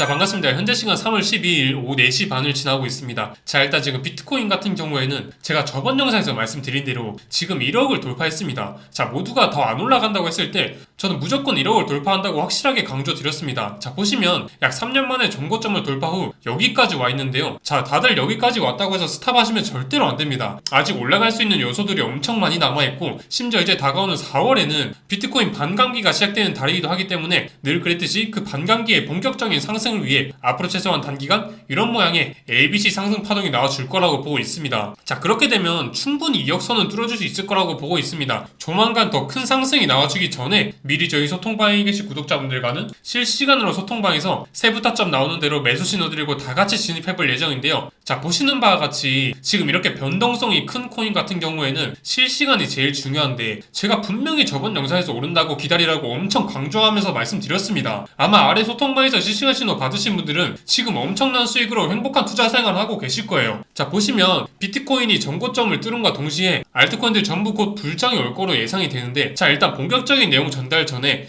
자 반갑습니다. 현재 시간 3월 12일 오후 4시 반을 지나고 있습니다. 자 일단 지금 비트코인 같은 경우에는 제가 저번 영상에서 말씀드린 대로 지금 1억을 돌파했습니다. 자 모두가 더 안 올라간다고 했을 때 저는 무조건 1억을 돌파한다고 확실하게 강조드렸습니다. 자 보시면 약 3년 만에 정고점을 돌파 후 여기까지 와 있는데요. 자 다들 여기까지 왔다고 해서 스탑하시면 절대로 안 됩니다. 아직 올라갈 수 있는 요소들이 엄청 많이 남아 있고 심지어 이제 다가오는 4월에는 비트코인 반감기가 시작되는 달이기도 하기 때문에 늘 그랬듯이 그 반감기의 본격적인 상승을 위해 앞으로 최소한 단기간 이런 모양의 ABC 상승 파동이 나와줄 거라고 보고 있습니다. 자 그렇게 되면 충분히 이역선은 뚫어줄 수 있을 거라고 보고 있습니다. 조만간 더 큰 상승이 나와주기 전에 미리 저희 소통방에 계신 구독자분들과는 실시간으로 소통방에서 세부 타점 나오는 대로 매수 신호 드리고 다 같이 진입해볼 예정인데요. 자 보시는 바와 같이 지금 이렇게 변동성이 큰 코인 같은 경우에는 실시간이 제일 중요한데 제가 분명히 저번 영상에서 오른다고 기다리라고 엄청 강조하면서 말씀드렸습니다. 아마 아래 소통방에서 실시간 신호 받으신 분들은 지금 엄청난 수익으로 행복한 투자 생활을 하고 계실 거예요. 자 보시면 비트코인이 정고점을 뚫은과 동시에 알트코인들 전부 곧 불장이 올 거로 예상이 되는데 자 일단 본격적인 내용 전달 전에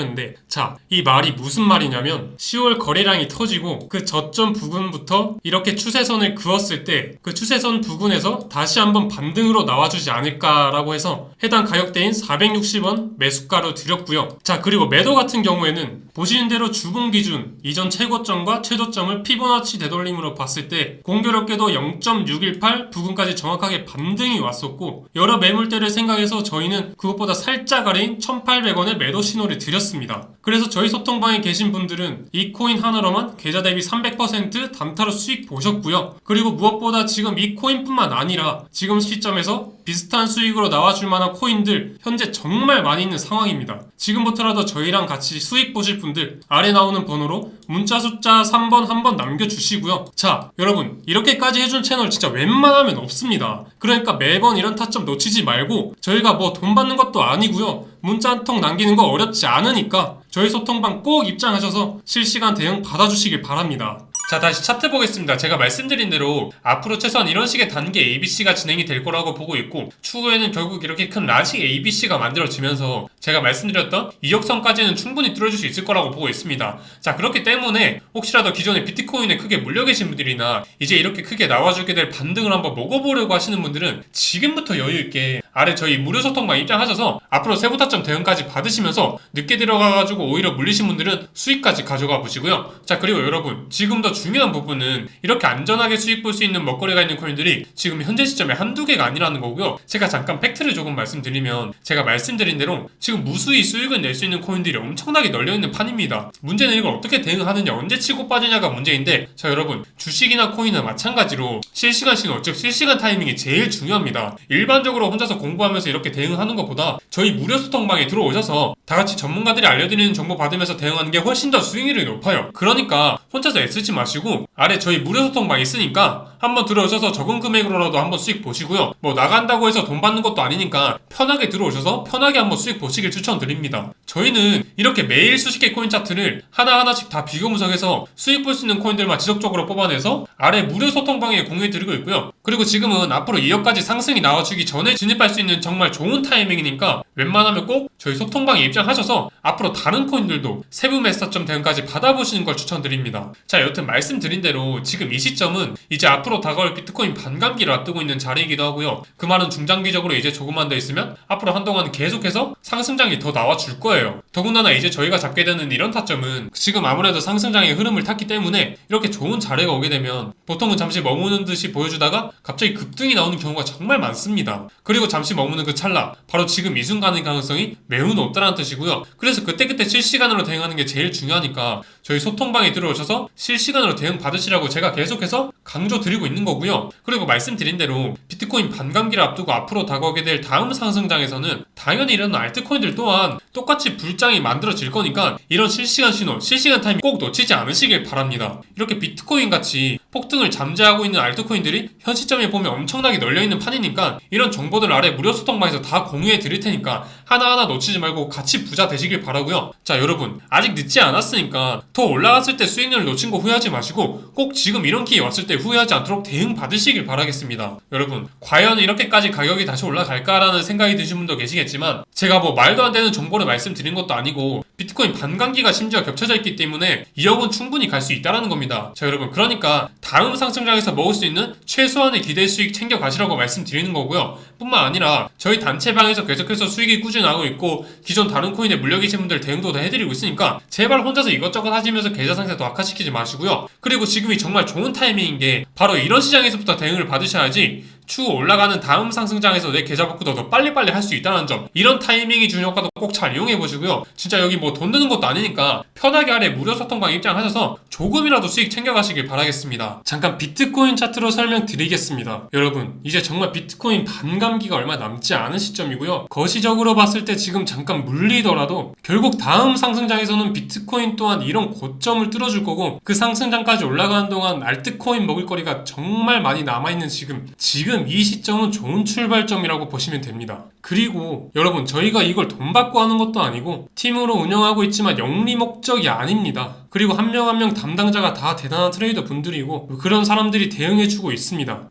자, 이 말이 무슨 말이냐면 10월 거래량이 터지고 그 저점 부근부터 이렇게 추세선을 그었을 때 그 추세선 부근에서 다시 한번 반등으로 나와주지 않을까라고 해서 해당 가격대인 460원 매수가로 드렸고요. 자, 그리고 매도 같은 경우에는 보시는 대로 주봉 기준 이전 최고점과 최저점을 피보나치 되돌림으로 봤을 때 공교롭게도 0.618 부근까지 정확하게 반등이 왔었고 여러 매물대를 생각해서 저희는 그것보다 살짝 아래인 1,800원의 매도 신호를 드 렸습니다. 그래서 저희 소통방에 계신 분들은 이 코인 하나로만 계좌 대비 300% 단타로 수익 보셨고요. 그리고 무엇보다 지금 이 코인뿐만 아니라 지금 시점에서 비슷한 수익으로 나와줄 만한 코인들 현재 정말 많이 있는 상황입니다. 지금부터라도 저희랑 같이 수익 보실 분들 아래 나오는 번호로 문자 숫자 3번 한번 남겨주시고요. 자, 여러분 이렇게까지 해준 채널 진짜 웬만하면 없습니다. 그러니까 매번 이런 타점 놓치지 말고 저희가 뭐 돈 받는 것도 아니고요. 문자 한 통 남기는 거 어렵지 않으니까 저희 소통방 꼭 입장하셔서 실시간 대응 받아주시길 바랍니다. 자 다시 차트 보겠습니다. 제가 말씀드린 대로 앞으로 최소한 이런 식의 단계 ABC가 진행이 될 거라고 보고 있고 추후에는 결국 이렇게 큰 라식 ABC가 만들어지면서 제가 말씀드렸던 이역선까지는 충분히 뚫어줄 수 있을 거라고 보고 있습니다. 자 그렇기 때문에 혹시라도 기존에 비트코인에 크게 물려 계신 분들이나 이제 이렇게 크게 나와주게 될 반등을 한번 먹어보려고 하시는 분들은 지금부터 여유 있게 아래 저희 무료 소통방 입장하셔서 앞으로 세부 타점 대응까지 받으시면서 늦게 들어가가지고 오히려 물리신 분들은 수익까지 가져가 보시고요. 자 그리고 여러분 지금 더 중요한 부분은 이렇게 안전하게 수익 볼 수 있는 먹거리가 있는 코인들이 지금 현재 시점에 한두 개가 아니라는 거고요. 제가 잠깐 팩트를 조금 말씀드리면 제가 말씀드린 대로 지금 무수히 수익을 낼 수 있는 코인들이 엄청나게 널려 있는 판입니다. 문제는 이걸 어떻게 대응하느냐, 언제 치고 빠지냐가 문제인데 자 여러분 주식이나 코인은 마찬가지로 실시간 신호 즉 실시간 타이밍이 제일 중요합니다. 일반적으로 혼자서 공부하면서 이렇게 대응하는 것보다 저희 무료 소통방에 들어오셔서 다 같이 전문가들이 알려드리는 정보 받으면서 대응하는 게 훨씬 더 수익률이 높아요. 그러니까 혼자서 애쓰지 마시고 아래 저희 무료 소통방 있으니까 한번 들어오셔서 적은 금액으로라도 한번 수익 보시고요. 뭐 나간다고 해서 돈 받는 것도 아니니까 편하게 들어오셔서 편하게 한번 수익 보시길 추천드립니다. 저희는 이렇게 매일 수십 개 코인 차트를 하나하나씩 다 비교 분석해서 수익 볼 수 있는 코인들만 지속적으로 뽑아내서 아래 무료 소통 방에 공유해 드리고 있고요. 그리고 지금은 앞으로 2억까지 상승이 나와주기 전에 진입할 수 있는 정말 좋은 타이밍이니까 웬만하면 꼭 저희 소통방에 입장하셔서 앞으로 다른 코인들도 세부 매스터 점 대응까지 받아보시는 걸 추천드립니다. 자, 여튼 말씀드린 대로 지금 이 시점은 이제 앞으로 다가올 비트코인 반감기를 앞두고 있는 자리이기도 하고요. 그 말은 중장기적으로 이제 조금만 더 있으면 앞으로 한동안 계속해서 상승장이 더 나와줄 거예요. 더군다나 이제 저희가 잡게 되는 이런 타점은 지금 아무래도 상승장의 흐름을 탔기 때문에 이렇게 좋은 자리가 오게 되면 보통은 잠시 머무는 듯이 보여주다가 갑자기 급등이 나오는 경우가 정말 많습니다. 그리고 잠시 머무는 그 찰나 바로 지금 이 순간의 가능성이 매우 높다는 뜻이고요. 그래서 그때그때 실시간으로 대응하는 게 제일 중요하니까 저희 소통방에 들어오셔서 실시간 실시간으로 대응 받으시라고 제가 계속해서 강조 드리고 있는 거고요. 그리고 말씀드린 대로 비트코인 반감기를 앞두고 앞으로 다가오게 될 다음 상승장에서는 당연히 이런 알트코인들 또한 똑같이 불장이 만들어질 거니까 이런 실시간 신호, 실시간 타이밍 꼭 놓치지 않으시길 바랍니다. 이렇게 비트코인 같이 폭등을 잠재하고 있는 알트코인들이 현 시점에 보면 엄청나게 널려있는 판이니까 이런 정보들 아래 무료 소통방에서 다 공유해 드릴 테니까 하나하나 놓치지 말고 같이 부자 되시길 바라고요. 자 여러분 아직 늦지 않았으니까 더 올라갔을 때 수익률을 놓친 거 후회하지 마시고 꼭 지금 이런 기회 왔을 때 후회하지 않도록 대응 받으시길 바라겠습니다. 여러분 과연 이렇게까지 가격이 다시 올라갈까라는 생각이 드신 분도 계시겠지만 제가 뭐 말도 안 되는 정보를 말씀드린 것도 아니고 비트코인 반감기가 심지어 겹쳐져 있기 때문에 2억은 충분히 갈 수 있다라는 겁니다. 자 여러분 그러니까 다음 상승장에서 먹을 수 있는 최소한의 기대 수익 챙겨 가시라고 말씀드리는 거고요. 뿐만 아니라 저희 단체방에서 계속해서 수익이 꾸준히 나오고 있고 기존 다른 코인에 물려 계신 분들 대응도 다 해드리고 있으니까 제발 혼자서 이것저것 하시면서 계좌 상태 도 악화시키지 마시고요. 그리고 지금이 정말 좋은 타이밍인 게 바로 이런 시장에서부터 대응을 받으셔야지 추후 올라가는 다음 상승장에서 내 계좌 복구도 더 빨리빨리 할 수 있다는 점. 이런 타이밍이 중요하다도 꼭 잘 이용해 보시고요. 진짜 여기 뭐 돈 드는 것도 아니니까 편하게 아래 무료 소통방 입장하셔서 조금이라도 수익 챙겨가시길 바라겠습니다. 잠깐 비트코인 차트로 설명드리겠습니다. 여러분 이제 정말 비트코인 반감기가 얼마 남지 않은 시점이고요. 거시적으로 봤을 때 지금 잠깐 물리더라도 결국 다음 상승장에서는 비트코인 또한 이런 고점을 뚫어줄 거고 그 상승장까지 올라가는 동안 알트코인 먹을 거리가 정말 많이 남아있는 지금 지금 이 시점은 좋은 출발점이라고 보시면 됩니다. 그리고 여러분 저희가 이걸 돈 받고 하는 것도 아니고 팀으로 운영하고 있지만 영리 목적이 아닙니다. 그리고 한 명 한명 담당자가 다 대단한 트레이더 분들이고 그런 사람들이 대응해주고 있습니다.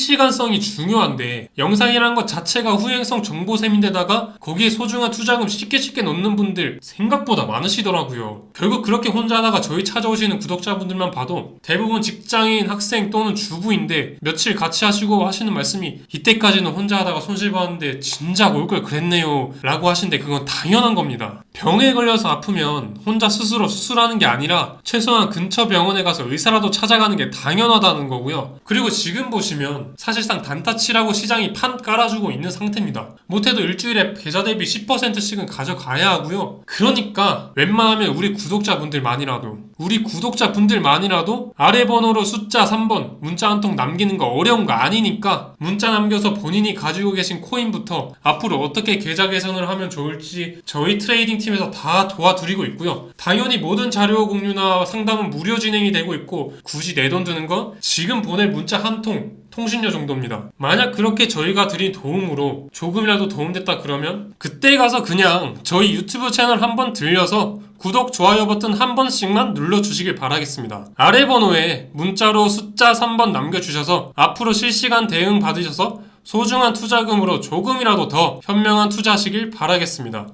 간성이 중요한데 영상이란 것 자체가 후행성 정보셈인데다가 거기에 소중한 투자금 쉽게 쉽게 넣는 분들 생각보다 많으시더라고요. 결국 그렇게 혼자 하다가 저희 찾아오시는 구독자분들만 봐도 대부분 직장인, 학생 또는 주부인데 며칠 같이 하시고 하시는 말씀이 이때까지는 혼자 하다가 손실 봤는데 진작 올 걸 그랬네요 라고 하시는데 그건 당연한 겁니다. 병에 걸려서 아프면 혼자 스스로 수술하는 게 아니라 최소한 근처 병원에 가서 의사라도 찾아가는 게 당연하다는 거고요. 그리고 지금 보시면 사실상 단타치라고 시장이 판 깔아주고 있는 상태입니다. 못해도 일주일에 계좌 대비 10%씩은 가져가야 하고요. 그러니까 웬만하면 우리 구독자분들만이라도 우리 구독자분들만이라도 아래 번호로 숫자 3번 문자 한 통 남기는 거 어려운 거 아니니까 문자 남겨서 본인이 가지고 계신 코인부터 앞으로 어떻게 계좌 개선을 하면 좋을지 저희 트레이딩 팀에서 다 도와드리고 있고요. 당연히 모든 자료 공유나 상담은 무료 진행이 되고 있고 굳이 내 돈 드는 건 지금 보낼 문자 한 통 통신료 정도입니다. 만약 그렇게 저희가 드린 도움으로 조금이라도 도움됐다 그러면 그때 가서 그냥 저희 유튜브 채널 한번 들려서 구독, 좋아요 버튼 한 번씩만 눌러주시길 바라겠습니다. 아래 번호에 문자로 숫자 3번 남겨주셔서 앞으로 실시간 대응 받으셔서 소중한 투자금으로 조금이라도 더 현명한 투자하시길 바라겠습니다.